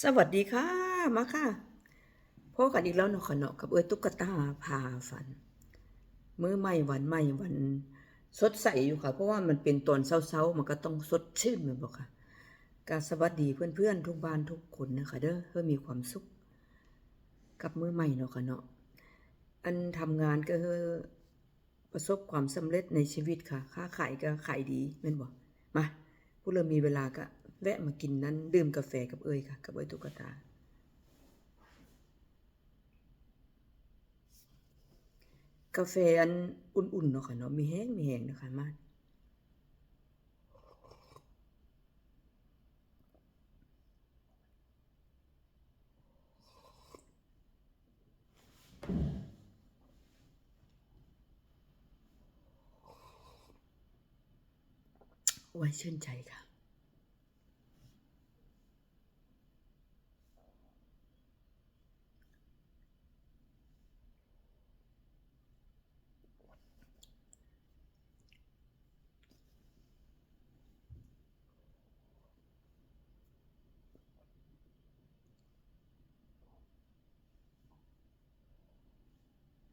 สวัสดีค่ะ มาค่ะพบกันอีกแล้วเนาะค่ะเนาะกับเอ้ยตุ๊กตาพาฝัน มื้อใหม่วันใหม่วันสดใสอยู่ค่ะ เพราะว่ามันเป็นตอนเช้าๆมันก็ต้องสดชื่นแม่นบ่ค่ะก็สวัสดีเพื่อนๆ ทุกบ้านทุกคนนะคะเด้อเพื่อมีความสุข กับมื้อใหม่เนาะค่ะเนาะอันทำงานก็ประสบความสำเร็จในชีวิตค่ะ ค้าขายก็ขายดีแม่นบ่มาผู้เริ่มมีเวลาก็ แวะมากินนั้นดื่มกาแฟกับเอ้ยค่ะ กับเอ้ยตุ๊กตา กาแฟอันอุ่นๆเนาะค่ะเนาะมีแห้งมีแห้งนะคะมาไว้ชื่นใจค่ะ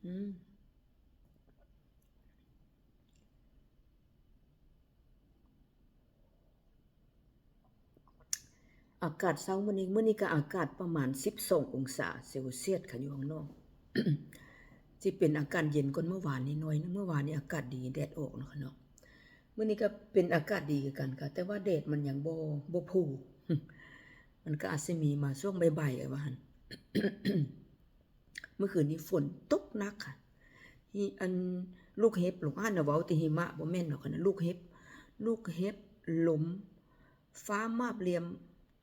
อืมอากาศเช้ามื้อนี้มื้อนี้ก็อากาศประมาณ 12 องศาเซลเซียสค่ะอยู่ข้างนอกสิเป็นอากาศเย็นกว่าเมื่อวานนิดหน่อยนึงเมื่อวานนี้อากาศดีแดดออกเนาะค่ะเนาะมื้อนี้ก็เป็นอากาศดีคือกันค่ะ แต่ว่าแดดมันยังบ่บ่พูมันก็อาจสิมีมาช่วงบ่ายๆไอ้ว่าหั่น เมื่อคืนนี้ฝนตกหนักค่ะที่อันลูกเห็บหลงอ่านน่ะเว้าต่หิมะบ่แม่นหรอกค่ะนะลูกเห็บ ลูกเห็บลมฟ้ามาบเหลี่ยม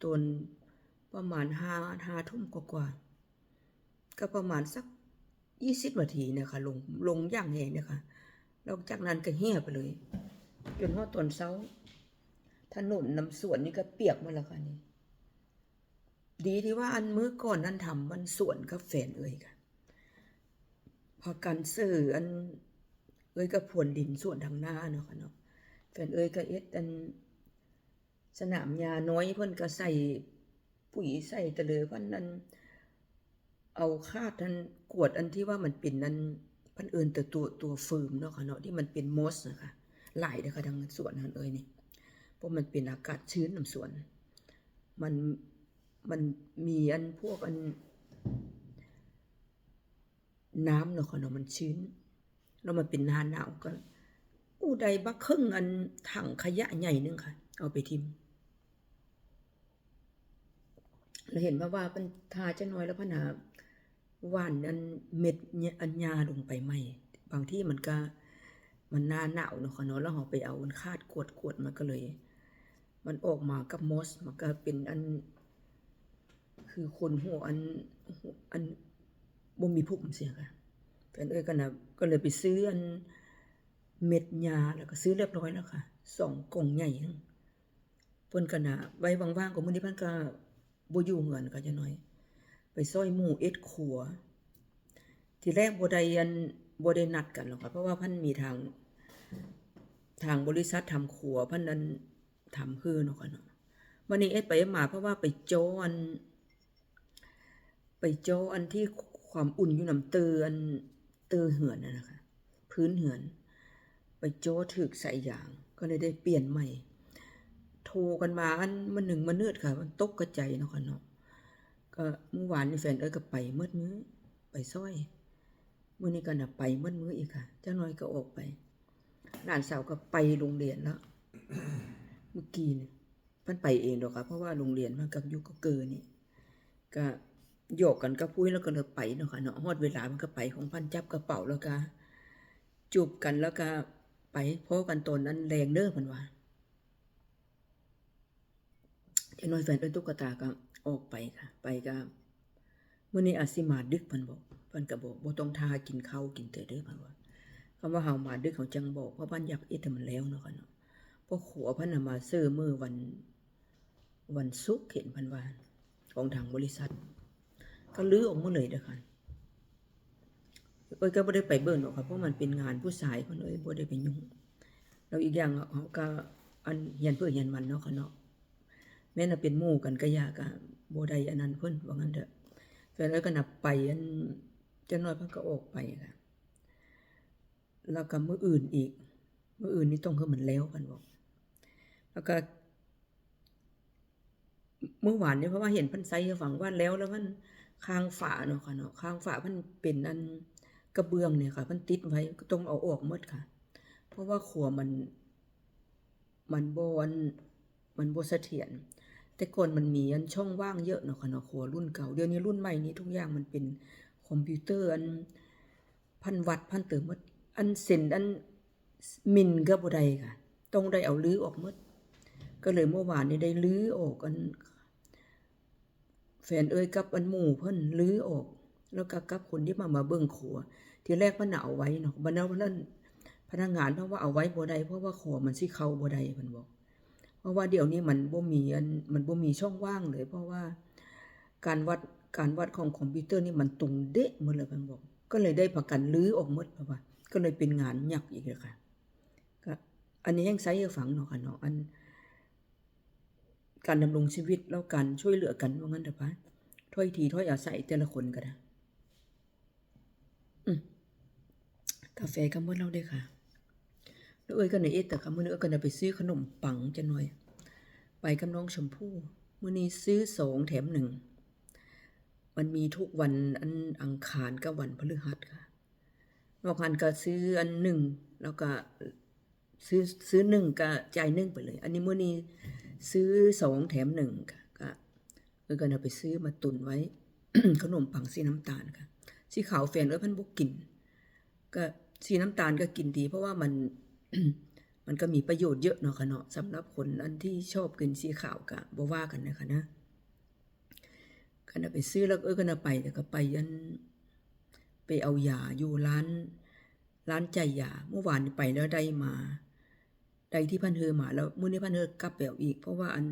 ตนประมาณ5 5ทุ่มกว่าๆก็ประมาณสัก20นาทีนะคะลงลงอย่างแรงนะคะแล้วจากนั้นก็เหี่ยไปเลย จนฮอดตอนเช้าถนนนำสวนนี่ก็เปียกหมดแล้วค่ะนี่ ดีที่ว่าอันมื้อก่อนนั้นทำมันสวนกับแฟนเอ่ยค่ะพอกันซื้ออันเอ้ยก็พรวนดินส่วนทางหน้าเนาะค่ะเนาะแฟนเอ้ยก็เอ็ดอันสนามหญ้าน้อยเพิ่นก็ใส่ปุ๋ยใส่ตะเลอพิ่นนั้นเอาคาดนั้นกวดอันที่ว่ามันเป็นนั้นพิ่นเอิ้นแต่ตัวตัวฟืมเนาะค่ะเนาะที่มันเป็นมอสนะคะหลายเด้อค่ะทางสวนนั้นเอ้ยนี่เพราะมันเป็นอากาศชื้นนํสวน มัน มันมีอันพวกอัน น้ำเนาะค่ะเนาะมันชื้น แล้วมันเป็นหน้าหนาวก็อู้ใดบักครึ่งอันถังขยะใหญ่นึงค่ะ เอาไปทิมแล้วเห็นว่าว่ามันทาจะน้อยแล้วพนาหวานอันเม็ดอันยาลงไปไหมบางที่มันก็มันหน้าหนาวเนาะค่ะเนาะแล้วเราไปเอามันคาดกวดกวดมันก็เลย มันออกมากับมอสมันก็เป็นอัน คือคนหัวอันอันบ่มีผมเสียค่ะแฟนเอ้ยก็นะก็เลยไปซื้ออันเม็ดยาแล้วก็ซื้อเรียบร้อยแล้วค่ะสองกล่องใหญ่นึงเพิ่นก็นะไว้ว่างๆก็มื้อนี้เพิ่นก็บ่อยู่เงินก็จะน้อย ไปซอยหมู่เอ็ดขัว ที่แรกบ่ได้อันบ่ได้นัดกันหรอกค่ะเพราะว่าเพิ่นมีทาง ทางบริษัททำครัวเพิ่นนั้นทำคือเนาะค่ะเนาะวันนี้เอ็ดไปมาเพราะว่าไปจออัน ไปโจออันที่ความอุ่นอยู่น้ำเตือนเตือเหือนน่ะคะ พื้นเหือน ไปโจ้ถึกใส่ยางก็เลยได้เปลี่ยนใหม่ โทรกันมาอันมันหนึ่งมันเนืดค่ะ มันตกกระใจเนาะค่ะเนาะก็เมื่อวานนี่แฟนเอ้ยก็ไปเมื่อมื้อไปซ้อยมื้อนี้ก็น่ะไปเมื่อมื้ออีกค่ะ เจ้าน้อยก็ออกไปหลานสาวก็ไปโรงเรียนแล้วเมื่อกี้เนี่ยเพิ่นไปเองดอกค่ะเพราะว่าโรงเรียนมันกับยู่ก็เกินนี่ก็ โยกกันกับพุ้ยแล้วก็เลยไปเนาะค่ะเนาะฮอดเวลามันก็ไปของพันจับกระเป๋าแล้วก็จูบกันแล้วก็ไปพอกันตนนั้นแรงเด้อเพิ่นว่าเจ้น้อยแฟนเป็นตุ๊กตาก็ออกไปค่ะ ไปก็มื้อนี้อาจสิมาดึกเพิ่นบอกเพิ่นก็บอกบ่ต้องทากินข้าวกินแต่เด้อเพิ่นว่าคำว่าเฮามาดึกเขาจังบอกเพราะบ้านอยากเอ็ดมันแล้วเนาะค่ะเนาะเพราะขัวพิ่นน่ะมาซื้อมือวันวันศุกร์เห็นพิ่นว่าของทางบริษัท ก็ลื้อออกหมดเลยเด้อค่ะเอ้ยก็บ่ได้ไปเบิ่งหรอกค่ะเพราะมันเป็นงานผู้ชายเพิ่นเอ้ยบ่ได้ไปยุ่งแล้วอีกอย่างเขาก็อันเฮียนเพื่อเฮียนมันเนาะค่ะเนาะแม้น่ะเป็นหมู่กันก็ยากอะบ่ได้อันนั้นเพิ่นว่างั้นเถอะแฟนเอ้ยก็นับไปอันจังน้อยเพิ่นก็ออกไปค่ะแล้วก็มื้ออื่นอีกมื้ออื่นนี่ต้องคือมันแล้วกันบอกแล้วก็เมื่อวานเนี้เพราะว่าเห็นพิ่นใส่ให้ฟังว่าแล้วแล้วมัน ข้างฝาเนาะค่ะเนาะข้างฝาเพิ่นเป็นอันกระเบื้องเนี่ยค่ะเพิ่นติดไว้ก็ต้องเอาออกหมดค่ะ เพราะว่าขัวมัน มันบอนมันบ่เสถียรแต่ก่อนมันมีอันช่องว่างเยอะเนาะค่ะเนาะขัวรุ่นเก่าเดี๋ยวนี้รุ่นใหม่นี้ทุกอย่างมันเป็นคอมพิวเตอร์อันพันวัตพันเติมหมดอันเส้นอันมิลก็บ่ได้ค่ะ ต้องได้เอาลื้อออกหมดก็เลยเมื่อวานนี้ได้ลื้อออกอัน แฟนเอ้ยกับอันหมู่เพิ่นลื้อออก แล้วก็กับคนที่มามาเบิ่งขัว ทีแรกมันน่ะเอาไว้เนาะบัดนั้นวันนั้นพนักงานเพราะว่าเอาไว้บ่ได้เพราะว่าขัวมันสิเข้าบ่ได้เพิ่นบอก เพราะว่าเดี๋ยวนี้มันบ่มีอันมันบ่มีช่องว่างเลย เพราะว่าการวัดการวัดของคอมพิวเตอร์นี่มันตรงเดะหมดเลยเพิ่นบอก ก็เลยได้ประกันลื้อออกหมดเพราะว่า ก็เลยเป็นงานยักอีกเลยค่ะก็อันนี้ยังใช้ให้ฟังเนาะค่ะเนาะอัน การดำรงชีวิตแล้วการช่วยเหลือกันว่างั้นเถอะพะถ้อยทีถ้อยอาศัยแต่ละคนก็ได้อืมกาแฟก็หมดแล้วเด้ค่ะแล้วเอ้ยก็ในเอ็ดแต่ค่ะมื้อนี้เอ้ยก็ได้ไปซื้อขนมปังจะหน่อย ไปกับน้องชมพู่มื้อนี้ซื้อสองแถมหนึ่ง มันมีทุกวันอันอังคารกับวันพฤหัสค่ะนอกนั้นก็ซื้ออันหนึ่งแล้วก็ ซื้อซื้อหนึ่งก็จ่ายหนึ่งไปเลย อันนี้มื้อนี้ซื้อสองแถมหนึ่งค่ะก็เออก็เอาไปซื้อมาตุนไว้ ขนมปังสีน้ำตาลค่ะ สีขาวแฟนเออพันบุกกิน ก็สีน้ำตาลก็กินดี เพราะว่ามันมันก็มีประโยชน์เยอะเนาะค่ะเนาะสำหรับคนอันที่ชอบกินสีขาวก็บ่ว่ากันนะคะนะก็เอาไปซื้อแล้วเออก็เอาไปแต่ก็ไปยันไปเอายาอยู่ร้าน ร้านใจยาเมื่อวานไปแล้วได้มา ใดที่พันเฮอมาแล้วมื้อนี้พันเฮอกลับไปเอาอีก เพราะว่าอัน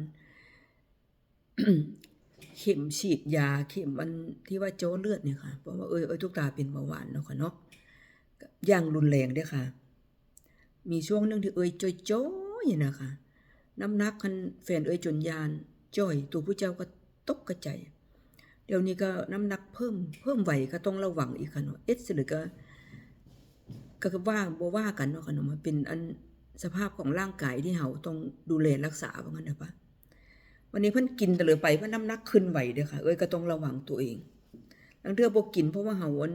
เข็มฉีดยาเข็มอันที่ว่าโจ้เลือดเนี่ยค่ะ เพราะว่าเอ้ยเอ้ยทุกตาเป็นเบาหวานเนาะค่ะเนาะก็อย่างรุนแรงด้อค่ะ มีช่วงหนึงที่เอ้ยจ้อยๆนะคะน้ำหนักคันแฟนเอ้ยจนยานจ้อยตัวผู้เจ้าก็ตกกระจายเดี๋ยวนี้ก็น้ำหนักเพิ่มเพิ่มไหวก็ต้องระวังอีกค่ะเนาะเอสหรือก็ก็ว่าบ่ว่ากันเนาะค่ะเนาะมันเป็นอัน สภาพของร่างกายที่เฮาต้องดูแลรักษาว่างั้นเด้อปะวันนี้เพิ่นกินแต่เลยไปเพราะน้ำหนักขึ้นไหวเด้อค่ะ เอ้ยก็ต้องระวังตัวเองบางเทื่อบ่กินเพราะว่าเฮาอัน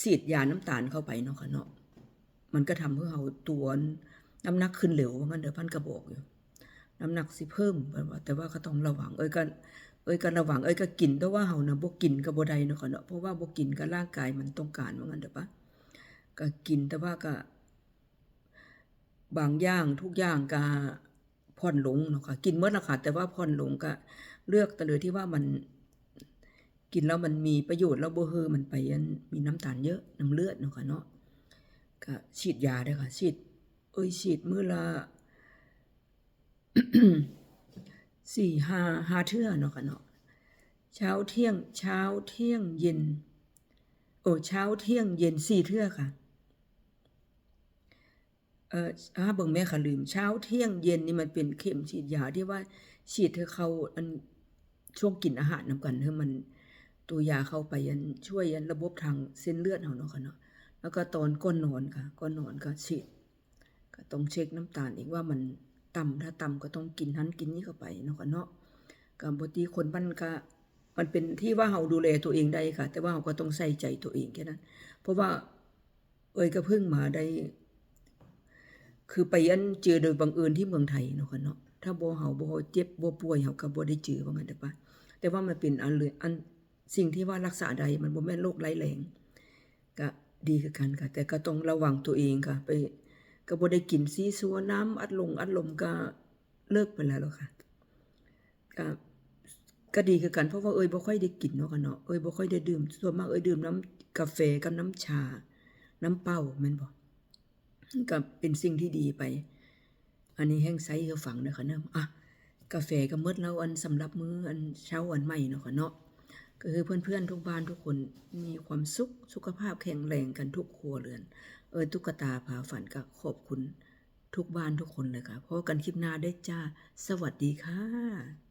ฉีดยาน้ำตาลเข้าไปเนาะค่ะเนาะ มันก็ทำให้เฮาตัวน้ำหนักขึ้นเร็วว่างั้นเด้อพันก็บอกอยู่ น้ำหนักสิเพิ่มแต่ว่าก็ต้องระวัง เอ้ยก็เอ้ยก็ระวังเอ้ยก็กินแต่ว่าเฮานะบ่กินก็บ่ได้เนาะค่ะเนาะเพราะว่าบ่กินก็ร่างกายมันต้องการว่างั้นเด้อปะก็กินแต่ว่าก็ บางอย่างทุกอย่างก็ผ่อนลงเนาะค่ะกินเมื่อละค่ะแต่ว่าผ่อนลงก็เลือกแต่เลยที่ว่ามันกินแล้วมันมีประโยชน์แล้วบ่เฮอมันไปอันมีน้ำตาลเยอะน้ำเลือดเนาะค่ะเนาะก็ฉีดยาด้อค่ะฉีด เอ้ยฉีดมื้อละสี่ห้าห้าเทื่อเนาะค่ะเนาะเช้าเที่ยงเช้าเที่ยงเย็น โอ้เช้าเที่ยงเย็นสี่เทื่อค่ะ เอ่ออ่าเบิ่งแม่ค่ะลืมเช้าเที่ยงเย็นนี่มันเป็นเข็มฉีดยาที่ว่าฉีดให้เขาอันช่วงกินอาหารนํกันให้มันตัวยาเข้าไปอันช่วยอันระบบทางเส้นเลือดเฮาเนาะค่ะเนาะแล้วก็ตอนก่อนนอนค่ะก่อนนอนก็ฉีดก็ต้องเช็คน้ำตาลอีกว่ามันต่ำถ้าต่ำก็ต้องกินนั้นกินนี้เข้าไปเนาะค่ะเนาะกัปกติคนมันก็มันเป็นที่ว่าเฮาดูแลตัวเองได้ค่ะ แต่ว่าเฮาก็ต้องใส่ใจตัวเองแค่นั้น เพราะว่า เอ้ยก็เพิ่งมาได้ คือไปอันเจอโดยบังเอิญที่เมืองไทยเนาะค่ะเนาะถ้าบ่เฮาบ่เจ็บบ่ป่วยเฮาก็บ่ได้เจอว่างั้นเด้อปะแต่ว่ามันเป็นอันเลยอันสิ่งที่ว่ารักษาได้มันบ่แม่นโรคร้ายแรงก็ดีคือกันค่ะ แต่ก็ต้องระวังตัวเองค่ะ ไปก็บ่ได้กินซีซัวน้ำอัดลงอัดลมก็เลิกไปแล้วค่ะก็ก็ดีคือกันเพราะว่าเอ้ยบ่ค่อยได้กินเนาะค่ะเนาะเอ้ยบ่ค่อยได้ดื่มส่วนมากเอ้ยดื่มน้ำกาแฟกับน้ำชา น้ำเปล่าแม่นบ่ ก็เป็นสิ่งที่ดีไป อันนี้แห้งไซให้ฟังเด้อค่ะเนาะอะกาแฟก็มดแล้วอันสำหรับมื้ออันเช้าอันใหม่เนาะค่ะเนาะก็คือเพื่อนๆทุกบ้านทุกคนมีความสุขสุขภาพแข็งแรงกันทุกครัวเรือน เออตุ๊กตาพาฝันก็ขอบคุณทุกบ้านทุกคนเลยค่ะพบกันคลิปหน้าได้จ้า สวัสดีค่ะ